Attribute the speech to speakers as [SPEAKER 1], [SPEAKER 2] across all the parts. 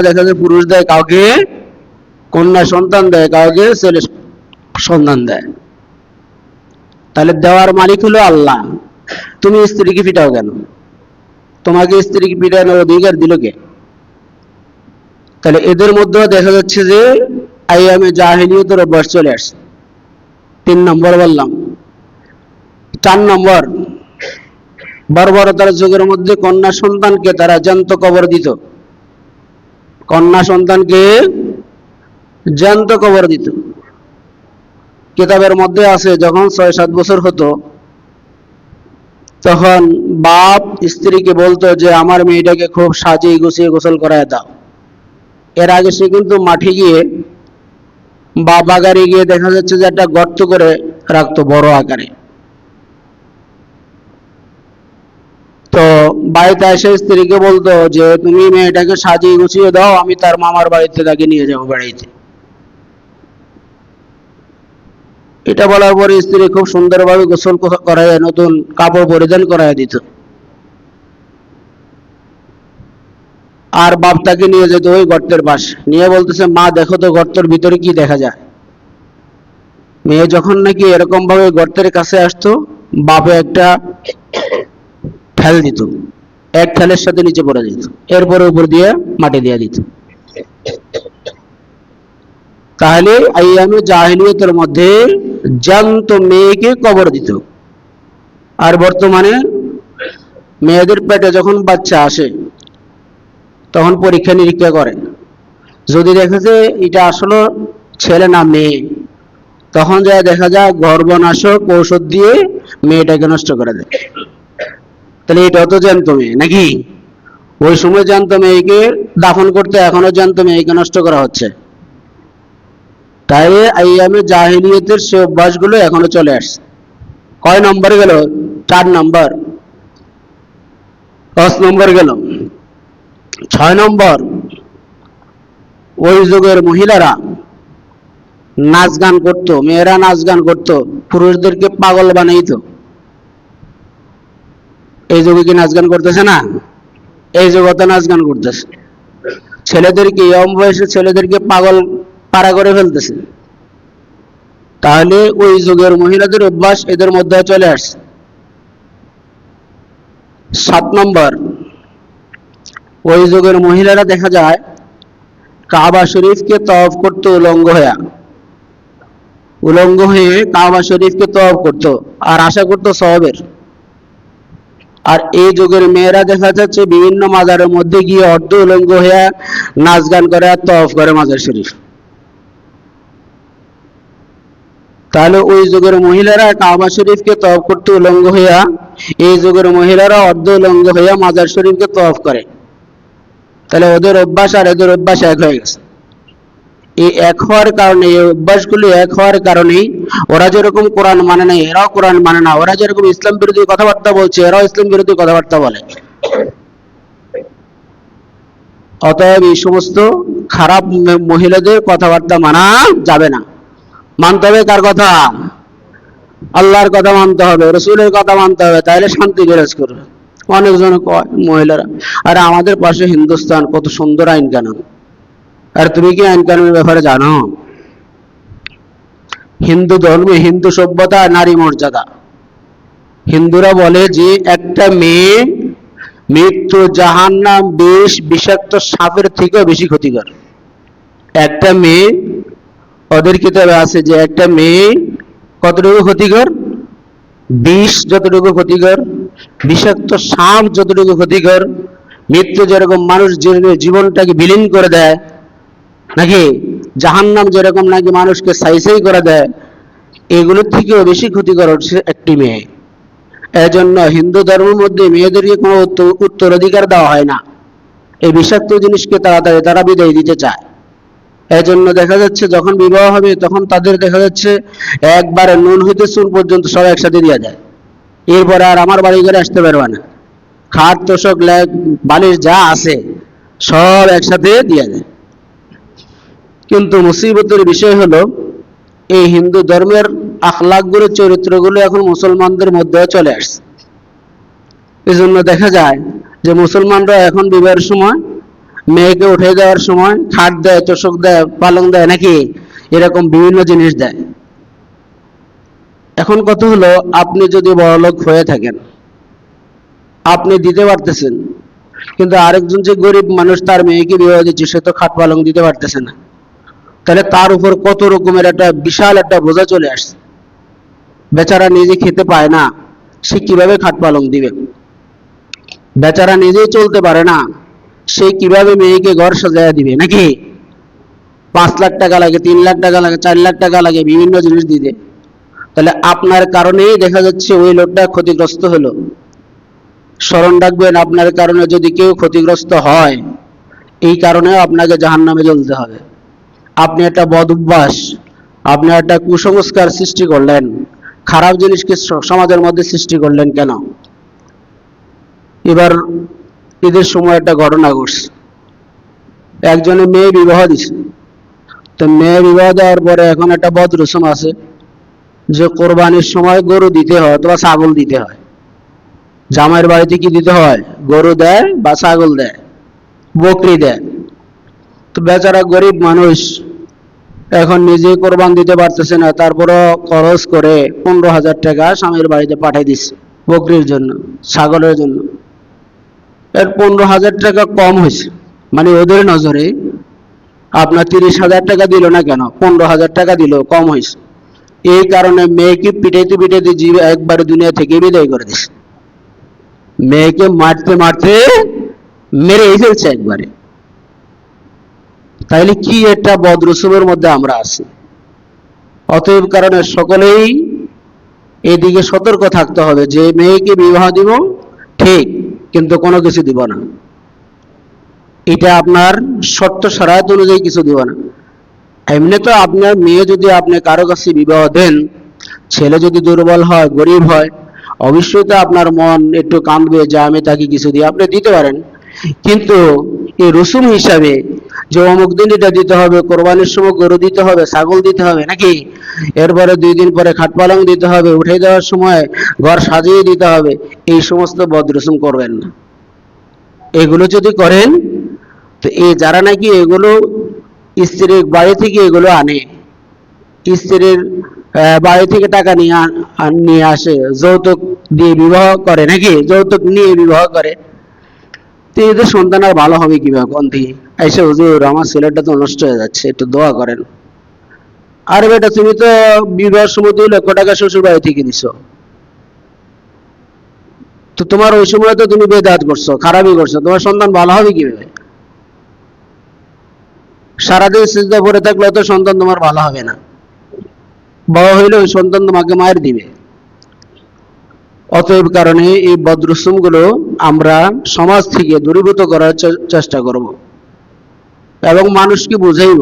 [SPEAKER 1] দেখা যায়, পুরুষ দেয়, কাউকে কন্যা সন্তান দেয়, কাউকে ছেলে সন্তান দেয়। তাহলে দেওয়ার মালিক হলো আল্লাহ। তুমি স্ত্রীকে পিটাও কেন? তোমাকে স্ত্রীকে পিটানোর অধিকার দিল কে? তাহলে এদের মধ্যেও দেখা যাচ্ছে যে আইয়ামে জাহিলিয়তের অভ্যাস চলে আসছে। তিন নম্বর বললাম। চার নম্বর, বর্বরতার যুগের মধ্যে কন্যা সন্তানকে তারা জ্যান্ত কবর দিত। কন্যা সন্তানকে জ্যান্ত কবর দিত। কিতাবের মধ্যে আছে, যখন ছয় সাত বছর হতো, তখন বাপ স্ত্রীকে বলতো যে, আমার মেয়েটাকে খুব সাজিয়ে গুছিয়ে গোসল করায় দাও। এর আগে সে কিন্তু মাঠে গিয়ে বা বাগারে গিয়ে দেখা যাচ্ছে যে একটা গর্ত করে রাখতো বড় আকারে। তো বাড়িতে এসে স্ত্রীকে বলতো যে, তুমি মেয়েটাকে সাজিয়ে গুছিয়ে দাও, আমি তার মামার বাড়িতে তাকে নিয়ে যাব বাড়িতে। এটা বলার পরে স্ত্রী খুব সুন্দরভাবে গোসল করায় নতুন কাপড় পরিধান করায় দিত। আর বাপ তাকে নিয়ে যেত ওই গর্তের পাশ। নিয়ে বলতেছে, মা, দেখো তো গর্তের ভিতরে কি দেখা যায়। মেয়ে যখন নাকি এরকম ভাবে গর্তের কাছে আসতো, বাপে একটা ঠেল দিত। এক ঠেলের সাথে নিচে পড়ে দিত এরপরে উপর দিয়ে মাটি দিয়ে দিত। তাহলে আইয়ামে জাহিলিয়তের মধ্যে জ্যান্ত মেয়েকে কবর দিত। আর বর্তমানে মেয়েদের পেটে যখন বাচ্চা আসে, তখন পরীক্ষা নিরীক্ষা করে। যদি দেখে যে এটা আসলে ছেলে না মেয়ে, তখন যা দেখা যায় গর্ভনাশক ঔষধ দিয়ে মেয়েটাকে নষ্ট করে দেয়। তাহলে এটাও তো জ্যান্ত মেয়ে নাকি? ওই সময় জ্যান্ত মেয়েকে দাফন করতে এখনও জ্যান্ত মেয়েকে নষ্ট করা হচ্ছে। তাই আইয়ামে জাহিলিয়তের সে অভ্যাসগুলো এখনও চলে আসছে। কয় নম্বর গেল? চার নম্বর। পাঁচ নম্বর গেল। ছয় নম্বর। ওই যুগের মহিলারা নাচ গান করতো, মেয়েরা নাচ গান করতো, পুরুষদেরকে পাগল বানাইতো। এই যুগে কি নাচ গান করতেছে না? এই যুগে তো নাচ গান করতেছে। ছেলেদেরকে ইয়ং বয়সে ছেলেদেরকে পাগল পাড়া করে ফেলতেছে। তাহলে ওই যুগের মহিলাদের অভ্যাস এদের মধ্যে চলে আসছে। সাত নম্বর, ওই যুগের মহিলারা দেখা যায়, কাবা শরীফকে তওয়াফ করতো উলঙ্গ হয়ে উলঙ্গ হয়ে কাবা শরীফকে তওয়াফ করতো, আর আশা করতো সওয়াবের। আর এই যুগের মেয়েরা দেখা যাচ্ছে বিভিন্ন মাজারের মধ্যে গিয়ে অর্ধ উলঙ্গ হয়ে নাচ গান করে আর তওয়াফ করে মাজার শরীফ। তাহলে ওই যুগের মহিলারা কাবা শরীফকে তওয়াফ করতে উলঙ্গ হইয়া, এই যুগের মহিলারা অর্ধ উলঙ্গ হইয়া মাজার শরীফকে তওয়াফ করে। তাহলে ওদের অভ্যাস আর এদের অভ্যাস এক হয়ে গেছে। এই এক হওয়ার কারণে, এই অভ্যাসগুলি এক হওয়ার কারণেই ওরা যেরকম কোরআন মানে না, এরাও কোরআন মানে না, ওরা যেরকম ইসলাম বিরোধী কথাবার্তা বলছে, এরাও ইসলাম বিরোধী কথাবার্তা বলে। অতএব এই সমস্ত খারাপ মহিলাদের কথাবার্তা মানা যাবে না। মানতে হবে কার কথা? আল্লাহর কথা মানতে হবে, রসুলের কথা মানতে হবে তাহলে শান্তি বিরাজ করবে। অনেকজন কয় মহিলারা, আর আমাদের পাশে হিন্দুস্তান, কত সুন্দর আইন কানুন আর তুমি কি আইন কানুনের ব্যাপারে জানো? হিন্দু ধর্মে হিন্দু সভ্যতা, নারী মর্যাদা। হিন্দুরা বলে যে একটা মেয়ে মৃত্যু জাহান্নাম, বিষ, বিষাক্ত সাপের থেকেও বেশি ক্ষতিকর। একটা মেয়ে, ওদের কিতাবে আছে যে একটা মেয়ে কতটুকু ক্ষতিকর? বিষ যতটুকু ক্ষতিকর, বিষাক্ত সাপ যতটুকু ক্ষতিকর, মৃত্যু যেরকম মানুষ জীবনটাকে বিলীন করে দেয় নাকি জাহান্নাম যেরকম নাকি মানুষকে সাইসাই করে দেয়, এগুলোর থেকেও বেশি ক্ষতিকর হচ্ছে একটি মেয়ে। এজন্য হিন্দু ধর্মের মধ্যে মেয়েদেরকে কোনো উত্ত- উত্তরাধিকার দেওয়া হয় না। এই বিষাক্ত জিনিসকে তাড়াতাড়ি তারা বিদায় দিতে চায়। এই জন্য দেখা যাচ্ছে যখন বিবাহ হবে, তখন তাদের দেখা যাচ্ছে একবারে নুন হইতে চুন পর্যন্ত সব একসাথে দেওয়া যায়। এরপরে আর আমার বাড়ি ঘরে আসতে পারবে না। খাট, তোষক ল্যাগ বালিশ যা আছে, সব একসাথে দিয়ে যায়। কিন্তু মুসিবতের বিষয় হলো, এই হিন্দু ধর্মের আখলাকগুলো চরিত্রগুলো এখন মুসলমানদের মধ্যে চলে আসছে। এই জন্য দেখা যায় যে মুসলমানরা এখন বিবাহের সময়, মেয়েকে উঠে দেওয়ার সময়, খাট দেয়, তোষক দেয়, পালং দেয়, নাকি এরকম বিভিন্ন জিনিস দেয়। এখন কত হলো, আপনি যদি বড়লোক হয়ে থাকেন, আপনি দিতে পারতেছেন, কিন্তু আরেকজন যে গরিব মানুষ, তার মেয়েকে বিবাহ দিচ্ছে, সে তো খাট পালং দিতে পারতেছে না। তাহলে তার উপর কত রকমের একটা বিশাল একটা বোঝা চলে আসছে। বেচারা নিজে খেতে পায় না, সে কীভাবে খাট পালং দিবে? বেচারা নিজেই চলতে পারে না, সে কীভাবে মেয়েকে ঘর সাজায় দিবে নাকি? পাঁচ লাখ টাকা লাগে, তিন লাখ টাকা লাগে, চার লাখ টাকা লাগে, বিভিন্ন জিনিস দিতে। তাহলে আপনার কারণেই দেখা যাচ্ছে ওই লোকটা ক্ষতিগ্রস্ত হলো। স্মরণ রাখবেন, আপনার কারণে যদি কেউ ক্ষতিগ্রস্ত হয়, এই কারণেও আপনাকে জাহান নামে জ্বলতে হবে। আপনি একটা বদ অভ্যাস, আপনি একটা কুসংস্কার সৃষ্টি করলেন, খারাপ জিনিসকে সমাজের মধ্যে সৃষ্টি করলেন কেন? এবার ঈদের সময় একটা ঘটনা ঘটছে। একজনে মেয়ে বিবাহ দিছে। তো মেয়ে বিবাহ দেওয়ার পরে এখন একটা বদ রসম আছে যে কোরবানির সময় গরু দিতে হয় অথবা ছাগল দিতে হয়। জামাইয়ের বাড়িতে কি দিতে হয়? গরু দেয় বা ছাগল দেয়, বকরি দেয়। তো বেচারা গরিব মানুষ এখন নিজে কোরবান দিতে পারতেছে না, তারপরও খরচ করে পনেরো হাজার টাকা স্বামীর বাড়িতে পাঠিয়ে দিচ্ছে, বকরির জন্য, ছাগলের জন্য। এর পনেরো হাজার টাকা কম হয়েছে মানে ওদের নজরে আপনার তিরিশ হাজার টাকা দিল না কেন, পনেরো হাজার টাকা দিল, কম হয়েছে। এই কারণে মেয়েকে পিটাইতে পিটাইতে জীব একবারে দুনিয়া থেকে বিদায় করে দিছে। মেয়েকে মারতে মারতে মেরেই ফেলছে একবারে। তাইলে কি একটা বদরসুমের মধ্যে আমরা আছি? অতএব কারণে সকলেই এদিকে সতর্ক থাকতে হবে, যে মেয়েকে বিবাহ দিব, ঠিক, কিন্তু কোনো কিছু দিব না। এটা আপনার শর্ত সারায়ত অনুযায়ী কিছু দিব না। এমনি তো আপনার মেয়ে যদি আপনি কারও কাছে বিবাহ দেন, ছেলে যদি দুর্বল হয়, গরিব হয়, অবশ্যই তো আপনার মন একটু কাঁদবে যে আমি তাকে কিছু দিই আপনি দিতে পারেন। কিন্তু এই রসুম হিসাবে যে অমুক দিন এটা দিতে হবে, কোরবানির সময় গরু দিতে হবে, ছাগল দিতে হবে নাকি? এরপরে দুই দিন পরে খাট পালং দিতে হবে উঠে দেওয়ার সময় ঘর সাজিয়ে দিতে হবে, এই সমস্ত বদ রসুম করবেন না। এগুলো যদি করেন, তো এই যারা নাকি এগুলো স্ত্রীর বাড়ি থেকে এগুলো আনে, স্ত্রীর বাড়ি থেকে টাকা নিয়ে নিয়ে আসে, যৌতুক দিয়ে বিবাহ করে নাকি? যৌতুক নিয়ে বিবাহ করে। তো এদের সন্তান আর ভালো হবে কীভাবে? কোন থেকে এসে হুজুর, আমার ছেলেটা তো নষ্ট হয়ে যাচ্ছে, একটু দোয়া করেন। আরে বেটা, তুমি তো বিবাহের সময় দুই লক্ষ টাকা শ্বশুর বাড়ি থেকে দিছো তো তোমার ওই সময় তো তুমি বেদাত করছ, খারাপই করছ, তোমার সন্তান ভালো হবে কীভাবে? সারাদিন সিজদা পড়ে থাকলে তো সন্তান তোমার ভালো হবে না। বড় হইলে ওই সন্তান তোমাকে মায়ের দিবে। অতএব কারণে এই বদরসুমগুলো আমরা সমাজ থেকে দূরীভূত করার চেষ্টা করব। এবং মানুষকে বুঝাইব,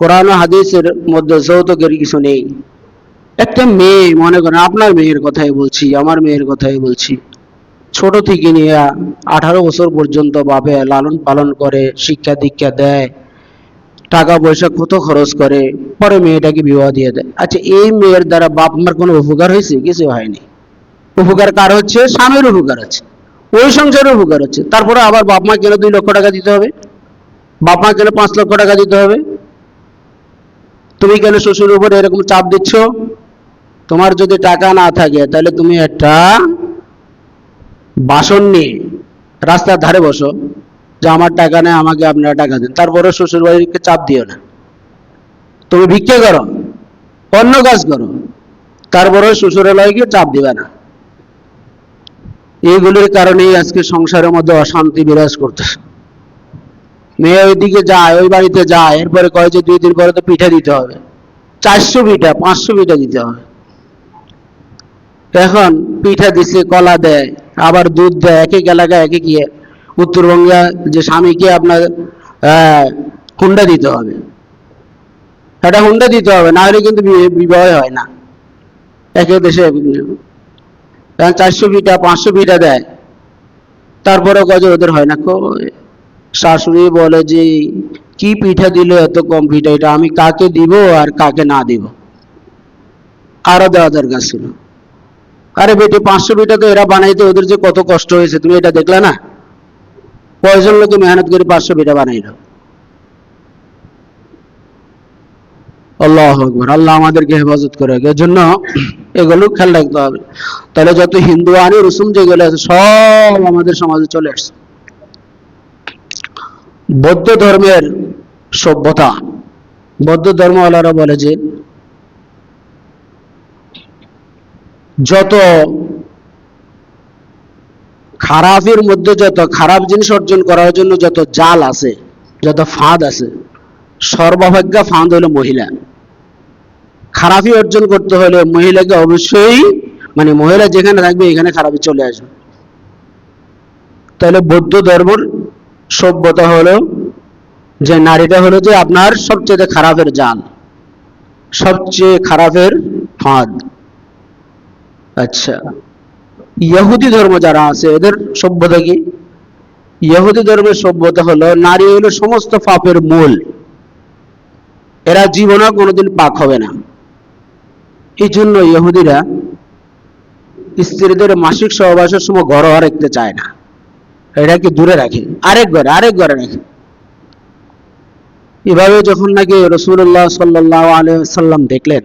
[SPEAKER 1] কোরআন হাদিসের মধ্যে যৌতুকের কিছু নেই। একটা মেয়ে, মনে করেন, আপনার মেয়ের কথাই বলছি, আমার মেয়ের কথাই বলছি। ছোট থেকে নিয়ে আঠারো বছর পর্যন্ত বাপে লালন পালন করে, শিক্ষা দীক্ষা দেয়, টাকা পয়সা কত খরচ করে, পরে মেয়েটাকে বিবাহ দিয়ে দেয়। আচ্ছা এই মেয়ের দ্বারা বাপ মার কোনো উপকার হয়েছে? কিছু হয়নি। উপকার কার হচ্ছে? স্বামীর উপকার হচ্ছে ওই সংসারের উপকার হচ্ছে। তারপরে আবার বাপ মা কেন দুই লক্ষ টাকা দিতে হবে? বাপ মা কেন পাঁচ লক্ষ টাকা দিতে হবে? তুমি কেন শ্বশুরের উপরে এরকম চাপ দিচ্ছ? তোমার যদি টাকা না থাকে, তাহলে তুমি একটা বাসন নিয়ে রাস্তার ধারে বসো, যে আমার টাকা নেই, আমাকে আপনারা টাকা দেন। তারপরে শ্বশুর বাড়িকে চাপ দিও না। তুমি ভিক্ষা করো অন্য কাজ করো তারপরে শ্বশুরালয় গিয়ে চাপ দিবে না। এইগুলির কারণেই আজকে সংসারের মধ্যে অশান্তি বিরাজ করতেছে। মেয়ে ওইদিকে যায়, ওই বাড়িতে যায়, এরপরে কয় যে দুই দিন পরে তো পিঠা দিতে হবে। চারশো পিঠা, পাঁচশো পিঠা দিতে হবে। এখন পিঠা দিছে, কলা দেয়, আবার দুধ দেয়, এক এক এলাকায় এক ইয়ে উত্তরবঙ্গে যে স্বামীকে আপনার হুন্ডা দিতে হবে। একটা হুন্ডা দিতে হবে, না হলে কিন্তু বিবাহ হয় না। এক দেশে এক এক নিয়ম। এখন চারশো পিঠা পাঁচশো পিঠা দেয়। তারপরে গজে ওদের হয় না। শাশুড়ি বলে যে, কি পিঠা দিল এত কম পিঠা? এটা আমি কাকে দিব আর কাকে না দিব? আরও দেওয়া দরকার ছিল। আরে বেটি, পাঁচশো পিঠা তো এরা বানাইতে, ওদের যে কত কষ্ট হয়েছে, তুমি এটা দেখলে না? কয়জন লোকে মেহনত করে পাঁচশো পিঠা বানাইল? আল্লাহ আল্লাহ আমাদেরকে হেফাজত করে। এর জন্য এগুলো খেয়াল রাখতে হবে। তাহলে যত হিন্দু আনি রসুম যেগুলো আছে, সব আমাদের সমাজে চলে আসছে। বৌদ্ধ ধর্মের সভ্যতা। বৌদ্ধ ধর্মওয়ালারা বলে যে, যত খারাপের মধ্যে যত খারাপ জিনিস অর্জন করার জন্য যত জাল আছে, যত ফাঁদ আছে, সর্বাভাগ্যা ফাঁদ হলো মহিলা। খারাপই অর্জন করতে হলে মহিলাকে অবশ্যই মানে মহিলা যেখানে থাকবে এখানে খারাপই চলে আসবে। তাহলে বৌদ্ধ ধর্মের সভ্যতা হলো যে নারীটা হলো যে আপনার সবচেয়ে খারাপের জাল, সবচেয়ে খারাপের ফাঁদ। আচ্ছা ইহুদি ধর্ম যারা আছে, এদের সভ্যতা কি? ইহুদি ধর্মের সভ্যতা হলো নারী হলো সমস্ত পাপের মূল। এরা জীবনে কোনোদিন পাক হবে না। এই জন্য ইহুদিরা স্ত্রীদের মাসিক সহবাসের সময় ঘর রাখতে চায় না। এটাকে দূরে রাখে? আরেক ঘরে আরেক ঘরে রাখে। এভাবে যখন নাকি রসুল্লাহ সাল্লাহ আলিয়া সাল্লাম দেখলেন